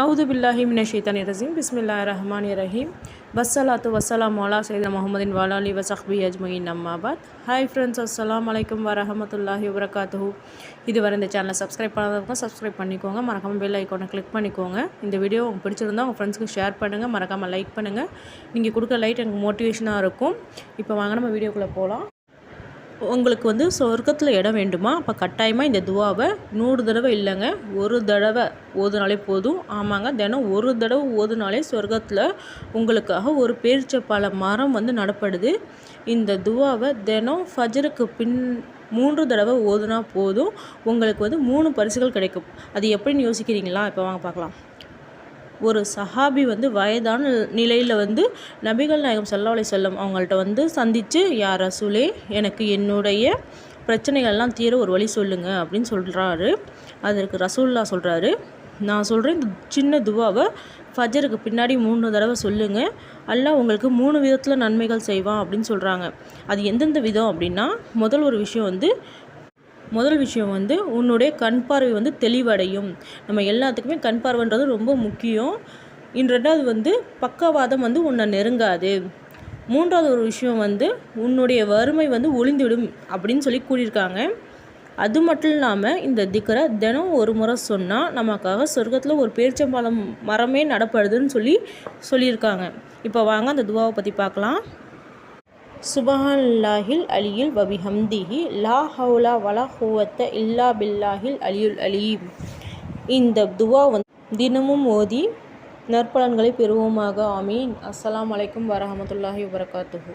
அவுது பில்லாஹி ரசீம் பிஸ்மில்லா ரஹ்மான் ரஹீம் வசலாத்து வஸ்ஸலாம் மௌலா சைதா முகமதின் வாலாலி வசஹ்பி அஜ்மயின் அம்மாபாத் ஹாய் ஃப்ரெண்ட்ஸ் அஸ்லாம் வலைக்கம் வரமத்துல்லாஹி வரகாத்து இதுவரை இந்த சேனலை சப்ஸ்கிரைப் பண்ணாதவங்க சப்ஸ்கிரைப் பண்ணிக்கோங்க. மறக்காமல் பெல் ஐக்கோனை கிளிக் பண்ணிக்கோங்க. இந்த வீடியோ உங்களுக்கு பிடிச்சிருந்தா உங்கள் ஃப்ரெண்ட்ஸ்க்கு ஷேர் பண்ணுங்கள் மறக்காமல் லைக் பண்ணுங்கள் நீங்கள் கொடுக்குற லைட் எனக்கு மோட்டிவேஷனாக இருக்கும். இப்போ வாங்க நம்ம வீடியோக்குள்ளே போகலாம் உங்களுக்கு வந்து சொர்க்கத்தில் இடம் வேண்டுமா? அப்போ கட்டாயமாக இந்த துவாவை நூறு தடவை இல்லைங்க ஒரு தடவை ஓதுனாலே போதும். ஆமாங்க தினம் ஒரு தடவை ஓதுனாலே சொர்க்கத்தில் உங்களுக்காக ஒரு பேரிச்சப்பால மரம் வந்து நடப்படுது. இந்த துவாவை தினம் ஃபஜருக்கு பின் மூன்று தடவை ஓதுனா போதும். உங்களுக்கு வந்து மூணு பரிசுகள் கிடைக்கும். அது எப்படின்னு யோசிக்கிறீங்களா? இப்போ வாங்க பார்க்கலாம். ஒரு சஹாபி வந்து வயதான நிலையில் வந்து நபிகள் நாயகம் சல்லா அலி செல்லம் அவங்கள்ட்ட வந்து சந்தித்து யார் ரசூலே எனக்கு என்னுடைய பிரச்சனைகள்லாம் தீர ஒரு வழி சொல்லுங்கள் அப்படின்னு சொல்கிறாரு அதற்கு ரசூல்லா சொல்கிறாரு நான் சொல்கிறேன் இந்த சின்ன துவாவை ஃபஜருக்கு பின்னாடி மூணு தடவை சொல்லுங்கள் அல்ல உங்களுக்கு மூணு விதத்தில் நன்மைகள் செய்வான் அப்படின்னு சொல்கிறாங்க அது எந்தெந்த விதம் அப்படின்னா முதல் ஒரு விஷயம் வந்து முதல் விஷயம் வந்து உன்னுடைய கண் பார்வை வந்து தெளிவடையும். நம்ம எல்லாத்துக்குமே கண் பார்வைன்றது ரொம்ப முக்கியம். இன் ரெண்டாவது வந்து பக்கவாதம் வந்து உன்னை நெருங்காது. மூன்றாவது ஒரு விஷயம் வந்து உன்னுடைய வறுமை வந்து ஒளிந்துவிடும் அப்படின்னு சொல்லி கூறியிருக்காங்க. அது மட்டும் இல்லாமல் இந்த திக்கரை தினம் ஒரு முறை சொன்னால் நமக்காக சொர்க்கத்தில் ஒரு பேரிச்சம்பாலம் மரமே நடப்படுதுன்னு சொல்லி சொல்லியிருக்காங்க. இப்போ வாங்க அந்த துவாவை பற்றி பார்க்கலாம். சுபஹான்லாஹில் அலியில் வபிஹம்திஹி லா ஹவுலா வலா ஹூவத்த இல்லா பில்லாஹில் அலியுல் அலீம். இந்த துவா வந்து தினமும் ஓதி நற்பலன்களை பெறுவோமாக. ஆமீன். அஸ்ஸலாம் வலைக்கம் வரமத்துல்லாஹி வரகாத்துஹூ